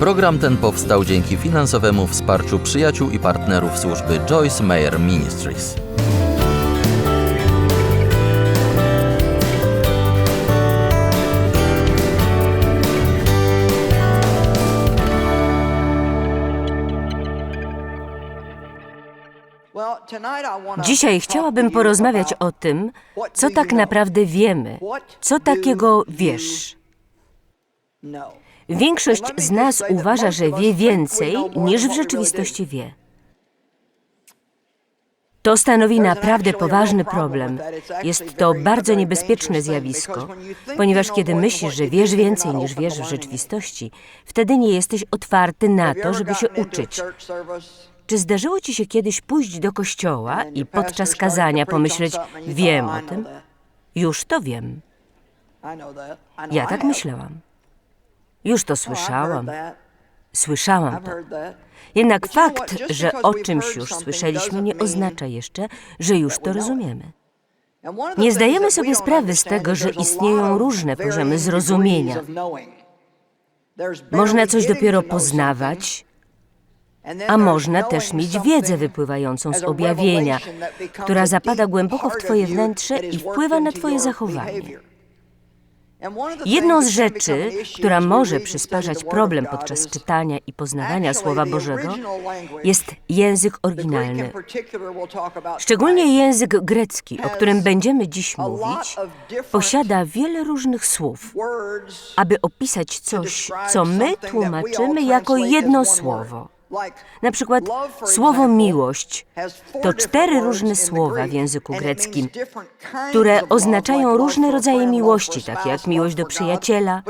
Program ten powstał dzięki finansowemu wsparciu przyjaciół i partnerów służby Joyce Meyer Ministries. Dzisiaj chciałabym porozmawiać o tym, co tak naprawdę wiemy, co takiego wiesz. Większość z nas uważa, że wie więcej, niż w rzeczywistości wie. To stanowi naprawdę poważny problem. Jest to bardzo niebezpieczne zjawisko, ponieważ kiedy myślisz, że wiesz więcej niż wiesz w rzeczywistości, wtedy nie jesteś otwarty na to, żeby się uczyć. Czy zdarzyło ci się kiedyś pójść do kościoła i podczas kazania pomyśleć, wiem o tym? Już to wiem. Ja tak myślałam. Już to słyszałam. Słyszałam to. Jednak fakt, że o czymś już słyszeliśmy, nie oznacza jeszcze, że już to rozumiemy. Nie zdajemy sobie sprawy z tego, że istnieją różne poziomy zrozumienia. Można coś dopiero poznawać, a można też mieć wiedzę wypływającą z objawienia, która zapada głęboko w Twoje wnętrze i wpływa na Twoje zachowanie. Jedną z rzeczy, która może przysparzać problem podczas czytania i poznawania Słowa Bożego, jest język oryginalny. Szczególnie język grecki, o którym będziemy dziś mówić, posiada wiele różnych słów, aby opisać coś, co my tłumaczymy jako jedno słowo. Na przykład słowo miłość to cztery różne słowa w języku greckim, które oznaczają różne rodzaje miłości, takie jak miłość do przyjaciela,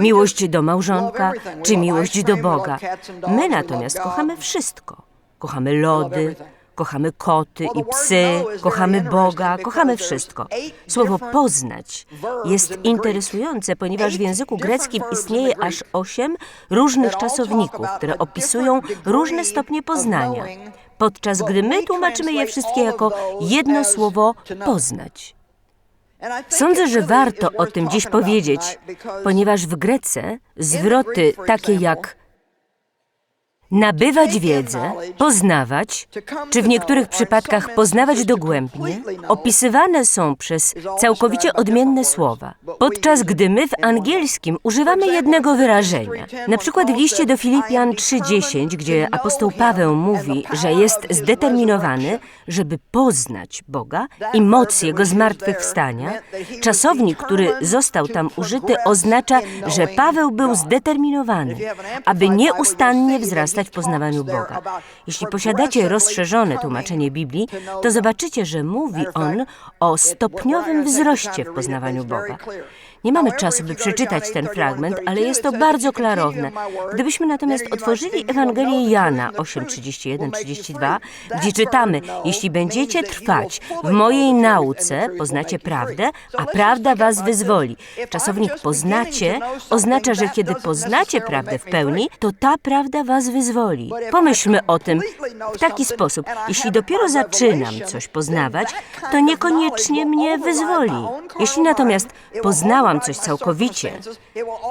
miłość do małżonka czy miłość do Boga. My natomiast kochamy wszystko. Kochamy lody, kochamy koty i psy, kochamy Boga, kochamy wszystko. Słowo poznać jest interesujące, ponieważ w języku greckim istnieje aż osiem różnych czasowników, które opisują różne stopnie poznania, podczas gdy my tłumaczymy je wszystkie jako jedno słowo poznać. Sądzę, że warto o tym dziś powiedzieć, ponieważ w Grece zwroty takie jak nabywać wiedzę, poznawać, czy w niektórych przypadkach poznawać dogłębnie, opisywane są przez całkowicie odmienne słowa, podczas gdy my w angielskim używamy jednego wyrażenia. Na przykład w liście do Filipian 3:10, gdzie apostoł Paweł mówi, że jest zdeterminowany, żeby poznać Boga i moc Jego zmartwychwstania, czasownik, który został tam użyty, oznacza, że Paweł był zdeterminowany, aby nieustannie wzrastać w poznawaniu Boga. Jeśli posiadacie rozszerzone tłumaczenie Biblii, to zobaczycie, że mówi on o stopniowym wzroście w poznawaniu Boga. Nie mamy czasu, by przeczytać ten fragment, ale jest to bardzo klarowne. Gdybyśmy natomiast otworzyli Ewangelię Jana 8:31-32, gdzie czytamy: Jeśli będziecie trwać w mojej nauce, poznacie prawdę, a prawda was wyzwoli. Czasownik poznacie oznacza, że kiedy poznacie prawdę w pełni, to ta prawda was wyzwoli. Pomyślmy o tym w taki sposób. Jeśli dopiero zaczynam coś poznawać, to niekoniecznie mnie wyzwoli. Jeśli natomiast poznałam coś całkowicie,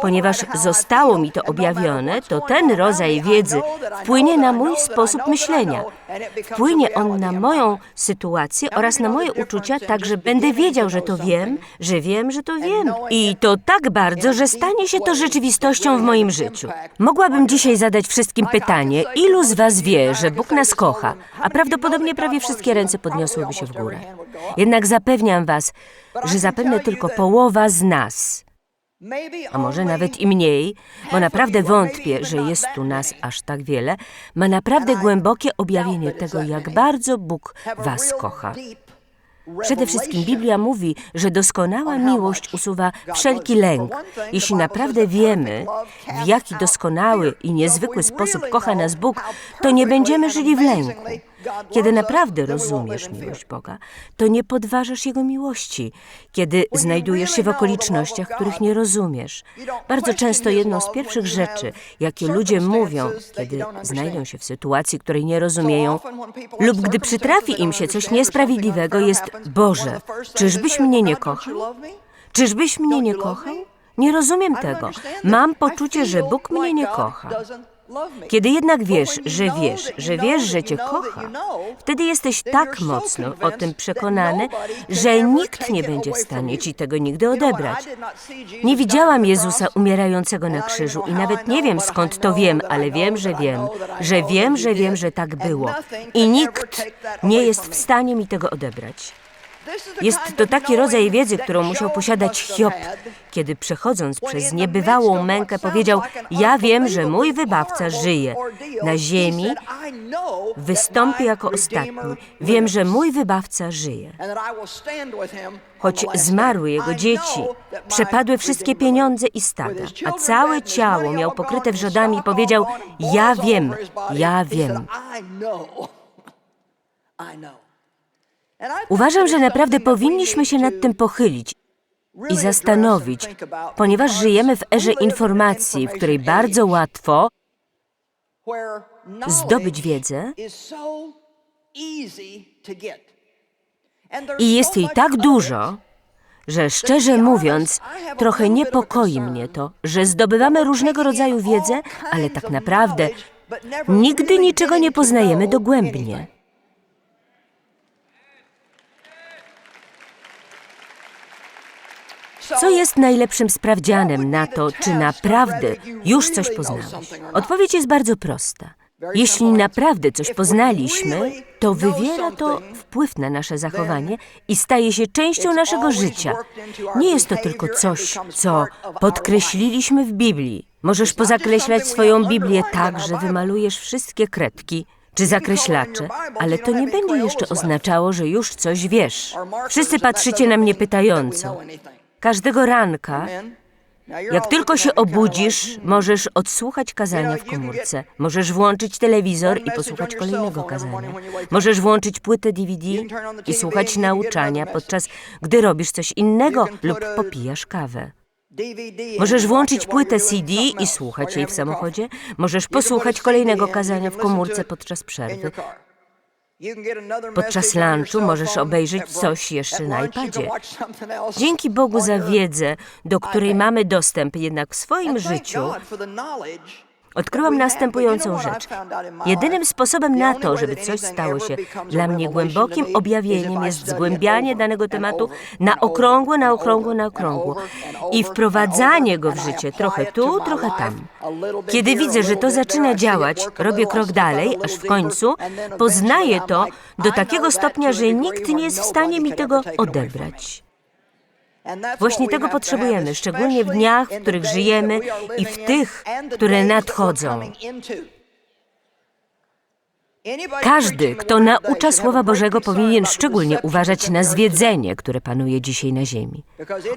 ponieważ zostało mi to objawione, to ten rodzaj wiedzy wpłynie na mój sposób myślenia. Wpłynie on na moją sytuację oraz na moje uczucia, tak że będę wiedział, że to wiem, że wiem, że to wiem. I to tak bardzo, że stanie się to rzeczywistością w moim życiu. Mogłabym dzisiaj zadać wszystkim pytanie, ilu z Was wie, że Bóg nas kocha, a prawdopodobnie prawie wszystkie ręce podniosłyby się w górę. Jednak zapewniam Was, że zapewne tylko połowa z nas, a może nawet i mniej, bo naprawdę wątpię, że jest tu nas aż tak wiele, ma naprawdę głębokie objawienie tego, jak bardzo Bóg Was kocha. Przede wszystkim Biblia mówi, że doskonała miłość usuwa wszelki lęk. Jeśli naprawdę wiemy, w jaki doskonały i niezwykły sposób kocha nas Bóg, to nie będziemy żyli w lęku. Kiedy naprawdę rozumiesz miłość Boga, to nie podważasz Jego miłości, kiedy znajdujesz się w okolicznościach, których nie rozumiesz. Bardzo często jedną z pierwszych rzeczy, jakie ludzie mówią, kiedy znajdą się w sytuacji, której nie rozumieją, lub gdy przytrafi im się coś niesprawiedliwego, jest Boże, czyżbyś mnie nie kochał? Czyżbyś mnie nie kochał? Nie rozumiem tego. Mam poczucie, że Bóg mnie nie kocha. Kiedy jednak wiesz, że wiesz, że wiesz, że cię kocha, wtedy jesteś tak mocno o tym przekonany, że nikt nie będzie w stanie ci tego nigdy odebrać. Nie widziałam Jezusa umierającego na krzyżu i nawet nie wiem skąd to wiem, ale wiem, że wiem, że wiem, że wiem, że tak było. I nikt nie jest w stanie mi tego odebrać. Jest to taki rodzaj wiedzy, którą musiał posiadać Hiob, kiedy przechodząc przez niebywałą mękę powiedział: Ja wiem, że mój wybawca żyje. Na ziemi wystąpi jako ostatni. Wiem, że mój wybawca żyje. Choć zmarły jego dzieci, przepadły wszystkie pieniądze i stada, a całe ciało miał pokryte wrzodami, powiedział: Ja wiem, ja wiem. Uważam, że naprawdę powinniśmy się nad tym pochylić i zastanowić, ponieważ żyjemy w erze informacji, w której bardzo łatwo zdobyć wiedzę i jest jej tak dużo, że szczerze mówiąc, trochę niepokoi mnie to, że zdobywamy różnego rodzaju wiedzę, ale tak naprawdę nigdy niczego nie poznajemy dogłębnie. Co jest najlepszym sprawdzianem na to, czy naprawdę już coś poznałeś? Odpowiedź jest bardzo prosta. Jeśli naprawdę coś poznaliśmy, to wywiera to wpływ na nasze zachowanie i staje się częścią naszego życia. Nie jest to tylko coś, co podkreśliliśmy w Biblii. Możesz pozakreślać swoją Biblię tak, że wymalujesz wszystkie kredki czy zakreślacze, ale to nie będzie jeszcze oznaczało, że już coś wiesz. Wszyscy patrzycie na mnie pytająco. Każdego ranka, jak tylko się obudzisz, możesz odsłuchać kazania w komórce. Możesz włączyć telewizor i posłuchać kolejnego kazania. Możesz włączyć płytę DVD i słuchać nauczania, podczas gdy robisz coś innego lub popijasz kawę. Możesz włączyć płytę CD i słuchać jej w samochodzie. Możesz posłuchać kolejnego kazania w komórce podczas przerwy. Podczas lunchu możesz obejrzeć coś jeszcze na iPadzie. Dzięki Bogu za wiedzę, do której mamy dostęp, jednak w swoim życiu odkryłam następującą rzecz. Jedynym sposobem na to, żeby coś stało się dla mnie głębokim objawieniem, jest zgłębianie danego tematu na okrągło, na okrągło, na okrągło i wprowadzanie go w życie trochę tu, trochę tam. Kiedy widzę, że to zaczyna działać, robię krok dalej, aż w końcu poznaję to do takiego stopnia, że nikt nie jest w stanie mi tego odebrać. Właśnie tego potrzebujemy, szczególnie w dniach, w których żyjemy i w tych, które nadchodzą. Każdy, kto naucza Słowa Bożego, powinien szczególnie uważać na zwiedzenie, które panuje dzisiaj na Ziemi.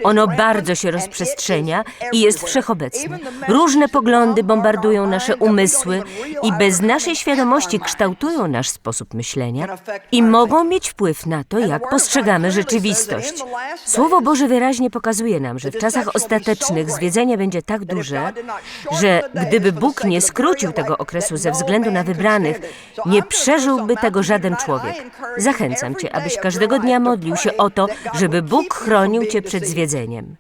Ono bardzo się rozprzestrzenia i jest wszechobecne. Różne poglądy bombardują nasze umysły i bez naszej świadomości kształtują nasz sposób myślenia i mogą mieć wpływ na to, jak postrzegamy rzeczywistość. Słowo Boże wyraźnie pokazuje nam, że w czasach ostatecznych zwiedzenie będzie tak duże, że gdyby Bóg nie skrócił tego okresu ze względu na wybranych, nie przeżyłby tego żaden człowiek. Zachęcam Cię, abyś każdego dnia modlił się o to, żeby Bóg chronił Cię przed zwiedzeniem.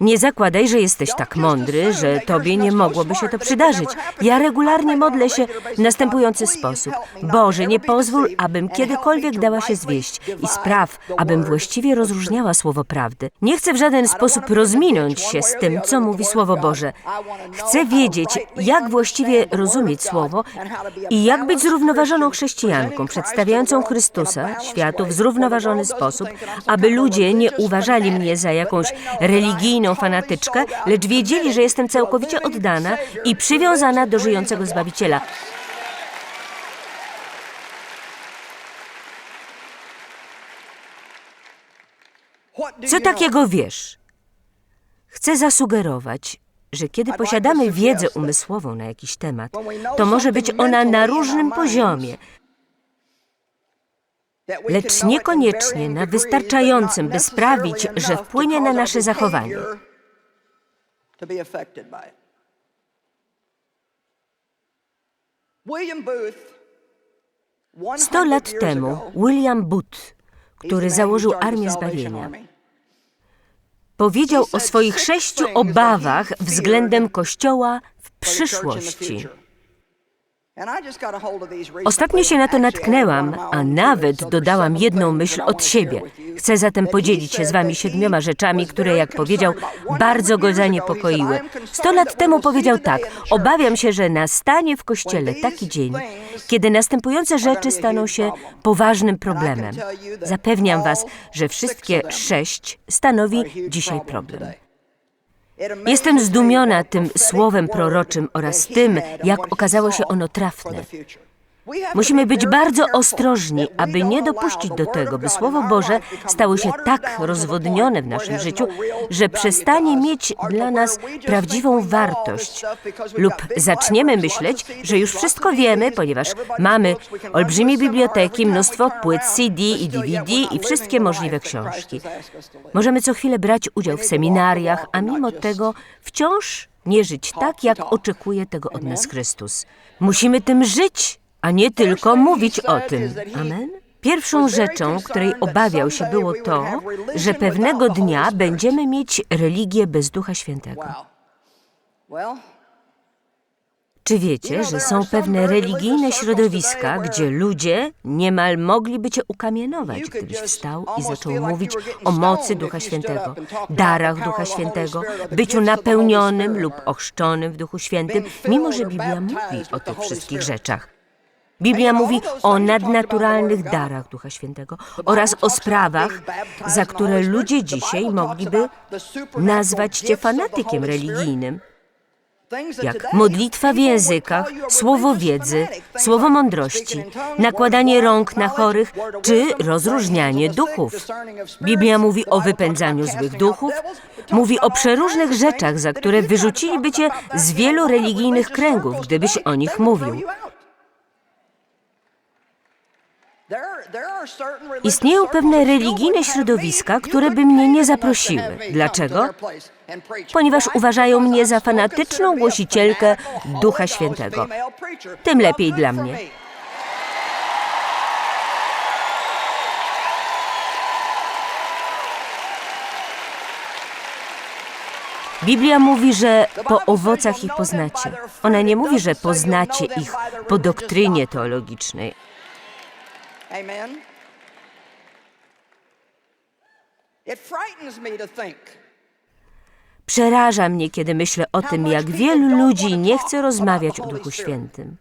Nie zakładaj, że jesteś tak mądry, że tobie nie mogłoby się to przydarzyć. Ja regularnie modlę się w następujący sposób. Boże, nie pozwól, abym kiedykolwiek dała się zwieść i spraw, abym właściwie rozróżniała słowo prawdy. Nie chcę w żaden sposób rozminąć się z tym, co mówi Słowo Boże. Chcę wiedzieć, jak właściwie rozumieć Słowo i jak być zrównoważoną chrześcijanką, przedstawiającą Chrystusa światu w zrównoważony sposób, aby ludzie nie uważali mnie za jakąś religijną fanatyczkę, lecz wiedzieli, że jestem całkowicie oddana i przywiązana do żyjącego Zbawiciela. Co takiego wiesz? Chcę zasugerować, że kiedy posiadamy wiedzę umysłową na jakiś temat, to może być ona na różnym poziomie, lecz niekoniecznie na wystarczającym, by sprawić, że wpłynie na nasze zachowanie. Sto lat temu William Booth, który założył Armię Zbawienia, powiedział o swoich sześciu obawach względem Kościoła w przyszłości. Ostatnio się na to natknęłam, a nawet dodałam jedną myśl od siebie. Chcę zatem podzielić się z wami siedmioma rzeczami, które, jak powiedział, bardzo go zaniepokoiły. Sto lat temu powiedział tak: Obawiam się, że nastanie w kościele taki dzień, kiedy następujące rzeczy staną się poważnym problemem. Zapewniam was, że wszystkie sześć stanowi dzisiaj problem. Jestem zdumiona tym słowem proroczym oraz tym, jak okazało się ono trafne. Musimy być bardzo ostrożni, aby nie dopuścić do tego, by Słowo Boże stało się tak rozwodnione w naszym życiu, że przestanie mieć dla nas prawdziwą wartość. Lub zaczniemy myśleć, że już wszystko wiemy, ponieważ mamy olbrzymie biblioteki, mnóstwo płyt CD i DVD i wszystkie możliwe książki. Możemy co chwilę brać udział w seminariach, a mimo tego wciąż nie żyć tak, jak oczekuje tego od nas Chrystus. Musimy tym żyć, a nie tylko mówić o tym. Amen? Pierwszą rzeczą, której obawiał się, było to, że pewnego dnia będziemy mieć religię bez Ducha Świętego. Czy wiecie, że są pewne religijne środowiska, gdzie ludzie niemal mogliby cię ukamienować, gdybyś wstał i zaczął mówić o mocy Ducha Świętego, darach Ducha Świętego, byciu napełnionym lub ochrzczonym w Duchu Świętym, mimo że Biblia mówi o tych wszystkich rzeczach. Biblia mówi o nadnaturalnych darach Ducha Świętego oraz o sprawach, za które ludzie dzisiaj mogliby nazwać cię fanatykiem religijnym, jak modlitwa w językach, słowo wiedzy, słowo mądrości, nakładanie rąk na chorych czy rozróżnianie duchów. Biblia mówi o wypędzaniu złych duchów, mówi o przeróżnych rzeczach, za które wyrzuciliby cię z wielu religijnych kręgów, gdybyś o nich mówił. Istnieją pewne religijne środowiska, które by mnie nie zaprosiły. Dlaczego? Ponieważ uważają mnie za fanatyczną głosicielkę Ducha Świętego. Tym lepiej dla mnie. Biblia mówi, że po owocach ich poznacie. Ona nie mówi, że poznacie ich po doktrynie teologicznej. Amen. It frightens me to think Przeraża mnie, kiedy myślę o tym, jak wielu ludzi nie chce rozmawiać o Duchu Świętym.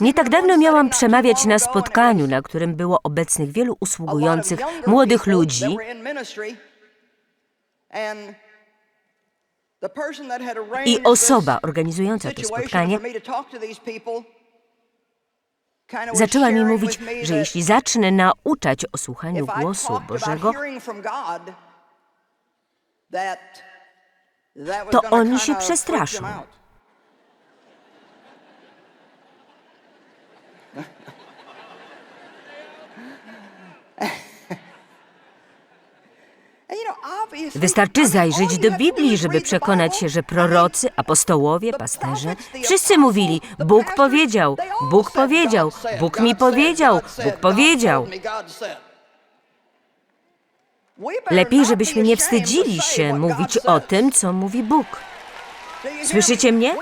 Nie tak dawno miałam przemawiać na spotkaniu, na którym było obecnych wielu usługujących młodych ludzi. I osoba organizująca to spotkanie zaczęła mi mówić, że jeśli zacznę nauczać o słuchaniu głosu Bożego, to oni się przestraszą. Wystarczy zajrzeć do Biblii, żeby przekonać się, że prorocy, apostołowie, pasterze, wszyscy mówili: Bóg powiedział, Bóg powiedział, Bóg mi powiedział, Bóg powiedział. Lepiej, żebyśmy nie wstydzili się mówić o tym, co mówi Bóg. Słyszycie mnie?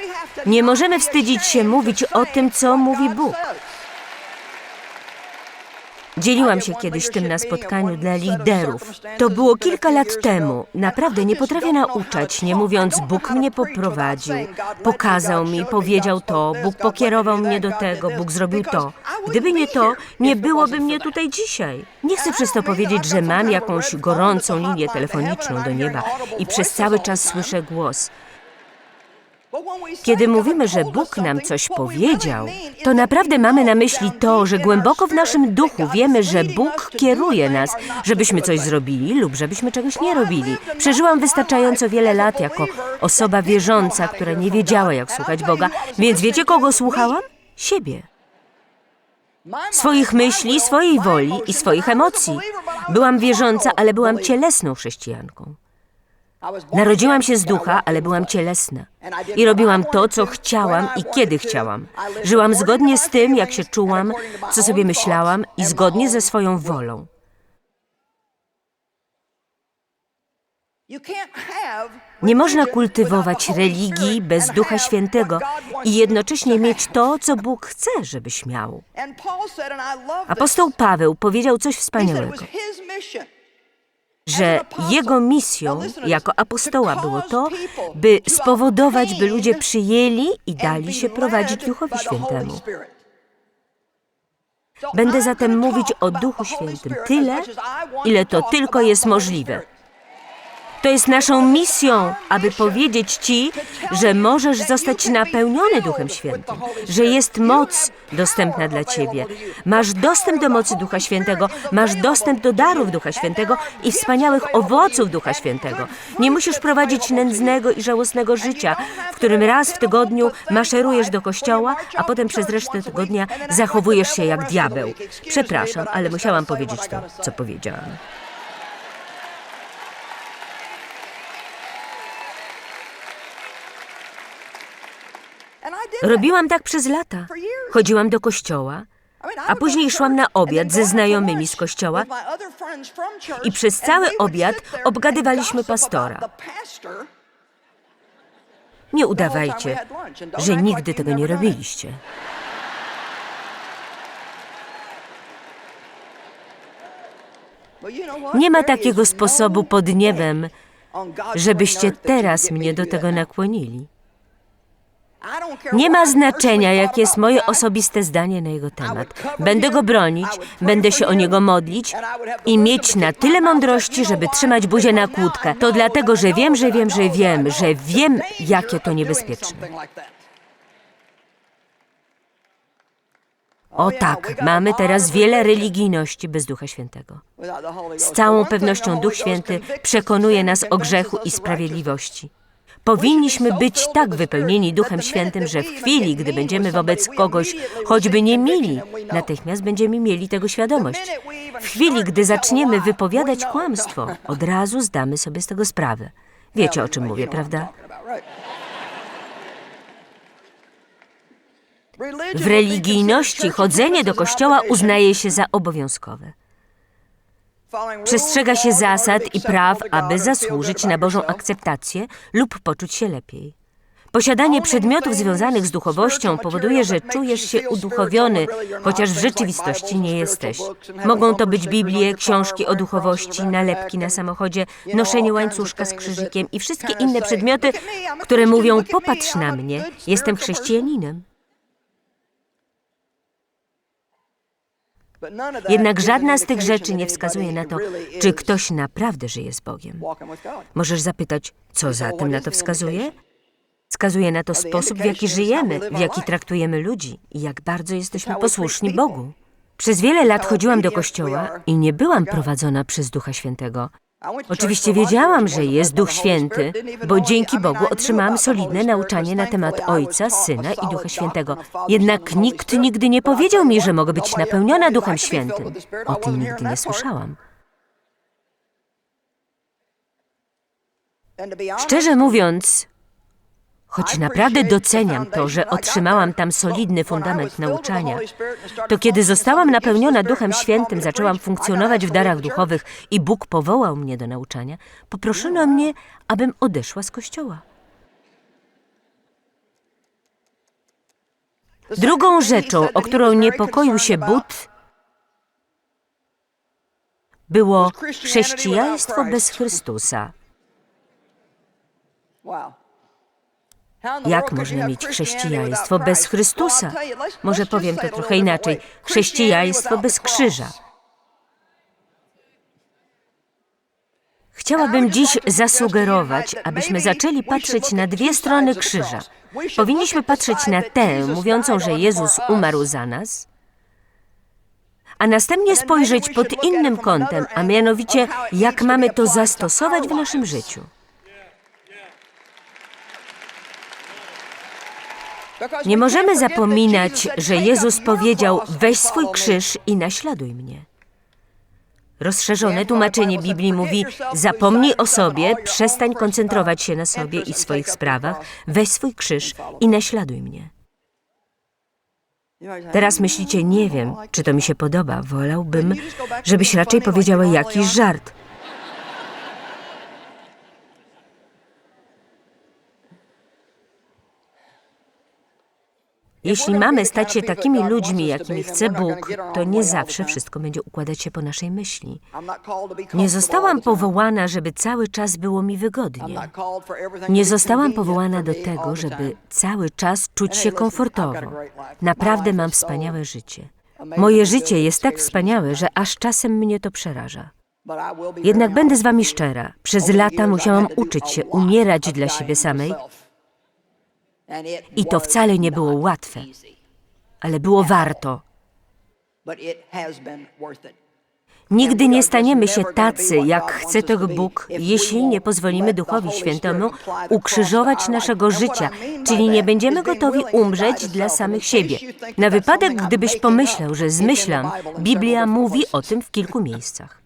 Nie możemy wstydzić się mówić o tym, co mówi Bóg. Dzieliłam się kiedyś tym na spotkaniu dla liderów. To było kilka lat temu. Naprawdę nie potrafię nauczać, nie mówiąc Bóg mnie poprowadził, pokazał mi, powiedział to, Bóg pokierował mnie do tego, Bóg zrobił to. Gdyby nie to, nie byłoby mnie tutaj dzisiaj. Nie chcę przez to powiedzieć, że mam jakąś gorącą linię telefoniczną do nieba i przez cały czas słyszę głos. Kiedy mówimy, że Bóg nam coś powiedział, to naprawdę mamy na myśli to, że głęboko w naszym duchu wiemy, że Bóg kieruje nas, żebyśmy coś zrobili lub żebyśmy czegoś nie robili. Przeżyłam wystarczająco wiele lat jako osoba wierząca, która nie wiedziała, jak słuchać Boga, więc wiecie, kogo słuchałam? Siebie. Swoich myśli, swojej woli i swoich emocji. Byłam wierząca, ale byłam cielesną chrześcijanką. Narodziłam się z ducha, ale byłam cielesna. I robiłam to, co chciałam i kiedy chciałam. Żyłam zgodnie z tym, jak się czułam, co sobie myślałam i zgodnie ze swoją wolą. Nie można kultywować religii bez Ducha Świętego i jednocześnie mieć to, co Bóg chce, żebyś miał. Apostoł Paweł powiedział coś wspaniałego, że jego misją jako apostoła było to, by spowodować, by ludzie przyjęli i dali się prowadzić Duchowi Świętemu. Będę zatem mówić o Duchu Świętym tyle, ile to tylko jest możliwe. To jest naszą misją, aby powiedzieć Ci, że możesz zostać napełniony Duchem Świętym, że jest moc dostępna dla Ciebie. Masz dostęp do mocy Ducha Świętego, masz dostęp do darów Ducha Świętego i wspaniałych owoców Ducha Świętego. Nie musisz prowadzić nędznego i żałosnego życia, w którym raz w tygodniu maszerujesz do kościoła, a potem przez resztę tygodnia zachowujesz się jak diabeł. Przepraszam, ale musiałam powiedzieć to, co powiedziałam. Robiłam tak przez lata. Chodziłam do kościoła, a później szłam na obiad ze znajomymi z kościoła i przez cały obiad obgadywaliśmy pastora. Nie udawajcie, że nigdy tego nie robiliście. Nie ma takiego sposobu pod niebem, żebyście teraz mnie do tego nakłonili. Nie ma znaczenia, jakie jest moje osobiste zdanie na jego temat. Będę go bronić, będę się o niego modlić i mieć na tyle mądrości, żeby trzymać buzię na kłódkę. To dlatego, że wiem, że wiem, że wiem, że wiem, jakie to niebezpieczne. O tak, mamy teraz wiele religijności bez Ducha Świętego. Z całą pewnością Duch Święty przekonuje nas o grzechu i sprawiedliwości. Powinniśmy być tak wypełnieni Duchem Świętym, że w chwili, gdy będziemy wobec kogoś choćby nie mili, natychmiast będziemy mieli tego świadomość. W chwili, gdy zaczniemy wypowiadać kłamstwo, od razu zdamy sobie z tego sprawę. Wiecie, o czym mówię, prawda? W religijności chodzenie do kościoła uznaje się za obowiązkowe. Przestrzega się zasad i praw, aby zasłużyć na Bożą akceptację lub poczuć się lepiej. Posiadanie przedmiotów związanych z duchowością powoduje, że czujesz się uduchowiony, chociaż w rzeczywistości nie jesteś. Mogą to być Biblie, książki o duchowości, nalepki na samochodzie, noszenie łańcuszka z krzyżykiem i wszystkie inne przedmioty, które mówią: Popatrz na mnie, jestem chrześcijaninem. Jednak żadna z tych rzeczy nie wskazuje na to, czy ktoś naprawdę żyje z Bogiem. Możesz zapytać, co zatem na to wskazuje? Wskazuje na to sposób, w jaki żyjemy, w jaki traktujemy ludzi i jak bardzo jesteśmy posłuszni Bogu. Przez wiele lat chodziłam do kościoła i nie byłam prowadzona przez Ducha Świętego. Oczywiście wiedziałam, że jest Duch Święty, bo dzięki Bogu otrzymałam solidne nauczanie na temat Ojca, Syna i Ducha Świętego. Jednak nikt nigdy nie powiedział mi, że mogę być napełniona Duchem Świętym. O tym nigdy nie słyszałam. Szczerze mówiąc, choć naprawdę doceniam to, że otrzymałam tam solidny fundament nauczania, to kiedy zostałam napełniona Duchem Świętym, zaczęłam funkcjonować w darach duchowych i Bóg powołał mnie do nauczania, poproszono mnie, abym odeszła z kościoła. Drugą rzeczą, o którą niepokoił się But, było chrześcijaństwo bez Chrystusa. Jak można mieć chrześcijaństwo bez Chrystusa? Może powiem to trochę inaczej. Chrześcijaństwo bez krzyża. Chciałabym dziś zasugerować, abyśmy zaczęli patrzeć na dwie strony krzyża. Powinniśmy patrzeć na tę, mówiącą, że Jezus umarł za nas, a następnie spojrzeć pod innym kątem, a mianowicie, jak mamy to zastosować w naszym życiu. Nie możemy zapominać, że Jezus powiedział: Weź swój krzyż i naśladuj mnie. Rozszerzone tłumaczenie Biblii mówi: Zapomnij o sobie, przestań koncentrować się na sobie i swoich sprawach, weź swój krzyż i naśladuj mnie. Teraz myślicie, nie wiem, czy to mi się podoba. Wolałbym, żebyś raczej powiedziała jakiś żart. Jeśli mamy stać się takimi ludźmi, jakimi chce Bóg, to nie zawsze wszystko będzie układać się po naszej myśli. Nie zostałam powołana, żeby cały czas było mi wygodnie. Nie zostałam powołana do tego, żeby cały czas czuć się komfortowo. Naprawdę mam wspaniałe życie. Moje życie jest tak wspaniałe, że aż czasem mnie to przeraża. Jednak będę z wami szczera. Przez lata musiałam uczyć się umierać dla siebie samej i to wcale nie było łatwe, ale było warto. Nigdy nie staniemy się tacy, jak chce tego Bóg, jeśli nie pozwolimy Duchowi Świętemu ukrzyżować naszego życia, czyli nie będziemy gotowi umrzeć dla samych siebie. Na wypadek, gdybyś pomyślał, że zmyślam, Biblia mówi o tym w kilku miejscach.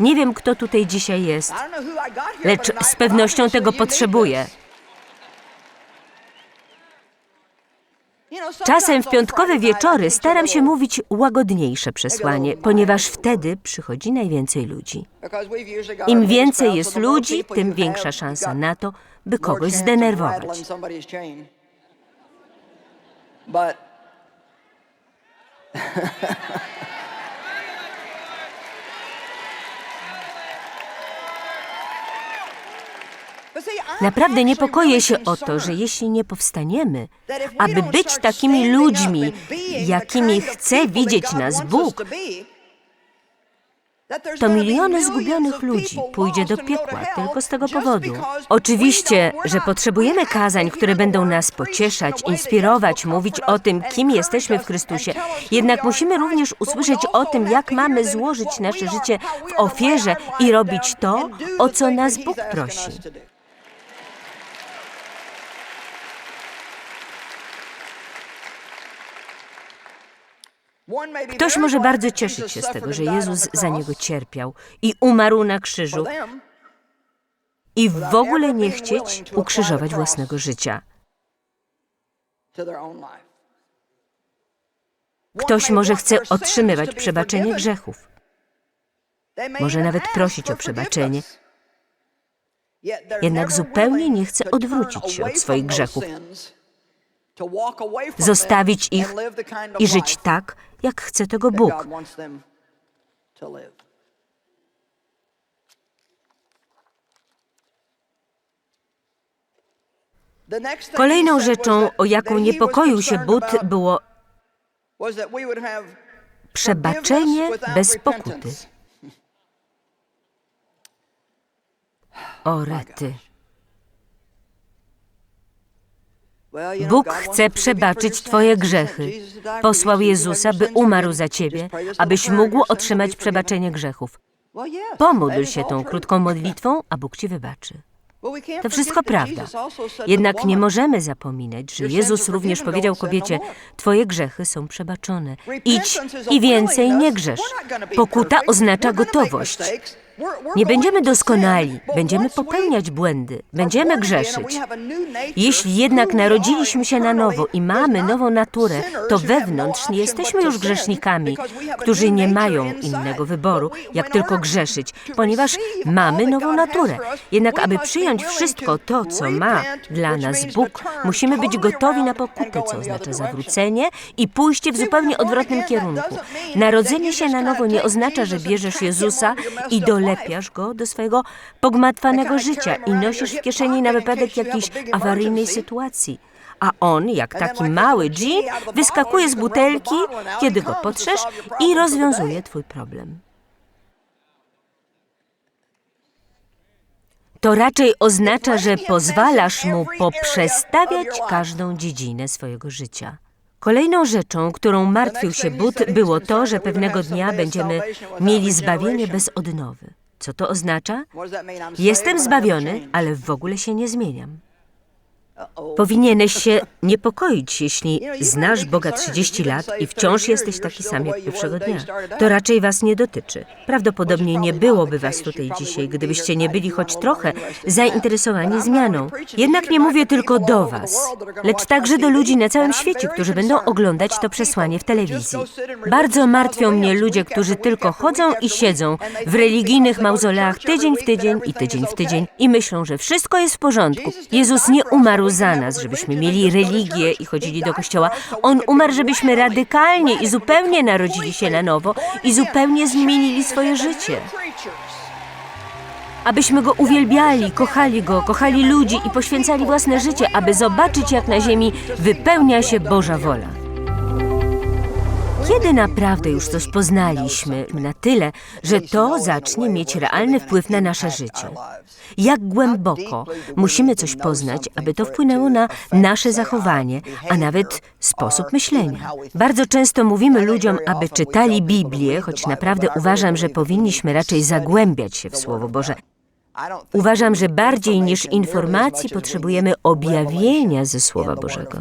Nie wiem, kto tutaj dzisiaj jest, lecz z pewnością tego potrzebuję. Czasem w piątkowe wieczory staram się mówić łagodniejsze przesłanie, ponieważ wtedy przychodzi najwięcej ludzi. Im więcej jest ludzi, tym większa szansa na to, by kogoś zdenerwować. Naprawdę niepokoję się o to, że jeśli nie powstaniemy, aby być takimi ludźmi, jakimi chce widzieć nas Bóg, to miliony zgubionych ludzi pójdzie do piekła tylko z tego powodu. Oczywiście, że potrzebujemy kazań, które będą nas pocieszać, inspirować, mówić o tym, kim jesteśmy w Chrystusie. Jednak musimy również usłyszeć o tym, jak mamy złożyć nasze życie w ofierze i robić to, o co nas Bóg prosi. Ktoś może bardzo cieszyć się z tego, że Jezus za niego cierpiał i umarł na krzyżu i w ogóle nie chcieć ukrzyżować własnego życia. Ktoś może chce otrzymywać przebaczenie grzechów, może nawet prosić o przebaczenie, jednak zupełnie nie chce odwrócić się od swoich grzechów, zostawić ich i żyć tak, jak chce tego Bóg. Kolejną rzeczą, o jaką niepokoił się Bód, było przebaczenie bez pokuty. O rety. Bóg chce przebaczyć Twoje grzechy. Posłał Jezusa, by umarł za Ciebie, abyś mógł otrzymać przebaczenie grzechów. Pomódl się tą krótką modlitwą, a Bóg Ci wybaczy. To wszystko prawda. Jednak nie możemy zapominać, że Jezus również powiedział kobiecie: Twoje grzechy są przebaczone. Idź i więcej nie grzesz. Pokuta oznacza gotowość. Nie będziemy doskonali, będziemy popełniać błędy, będziemy grzeszyć. Jeśli jednak narodziliśmy się na nowo i mamy nową naturę, to wewnątrz nie jesteśmy już grzesznikami, którzy nie mają innego wyboru, jak tylko grzeszyć, ponieważ mamy nową naturę. Jednak aby przyjąć wszystko to, co ma dla nas Bóg, musimy być gotowi na pokutę, co oznacza zawrócenie i pójście w zupełnie odwrotnym kierunku. Narodzenie się na nowo nie oznacza, że bierzesz Jezusa i dolepiasz go do swojego pogmatwanego życia i nosisz w kieszeni na wypadek jakiejś awaryjnej sytuacji. A on, jak taki mały dżin, wyskakuje z butelki, kiedy go potrzesz i rozwiązuje twój problem. To raczej oznacza, że pozwalasz mu poprzestawiać każdą dziedzinę swojego życia. Kolejną rzeczą, którą martwił się Bóg, było to, że pewnego dnia będziemy mieli zbawienie bez odnowy. Co to oznacza? Jestem zbawiony, ale w ogóle się nie zmieniam. Powinieneś się niepokoić, jeśli znasz Boga 30 lat i wciąż jesteś taki sam jak pierwszego dnia. To raczej was nie dotyczy. Prawdopodobnie nie byłoby was tutaj dzisiaj, gdybyście nie byli choć trochę zainteresowani zmianą. Jednak nie mówię tylko do was, lecz także do ludzi na całym świecie, którzy będą oglądać to przesłanie w telewizji. Bardzo martwią mnie ludzie, którzy tylko chodzą i siedzą w religijnych mauzoleach tydzień w tydzień i tydzień w tydzień i myślą, że wszystko jest w porządku. Jezus nie umarł umarł za nas, żebyśmy mieli religię i chodzili do kościoła. On umarł, żebyśmy radykalnie i zupełnie narodzili się na nowo i zupełnie zmienili swoje życie. Abyśmy go uwielbiali, kochali go, kochali ludzi i poświęcali własne życie, aby zobaczyć, jak na ziemi wypełnia się Boża wola. Kiedy naprawdę już coś poznaliśmy na tyle, że to zacznie mieć realny wpływ na nasze życie? Jak głęboko musimy coś poznać, aby to wpłynęło na nasze zachowanie, a nawet sposób myślenia? Bardzo często mówimy ludziom, aby czytali Biblię, choć naprawdę uważam, że powinniśmy raczej zagłębiać się w Słowo Boże. Uważam, że bardziej niż informacji potrzebujemy objawienia ze Słowa Bożego.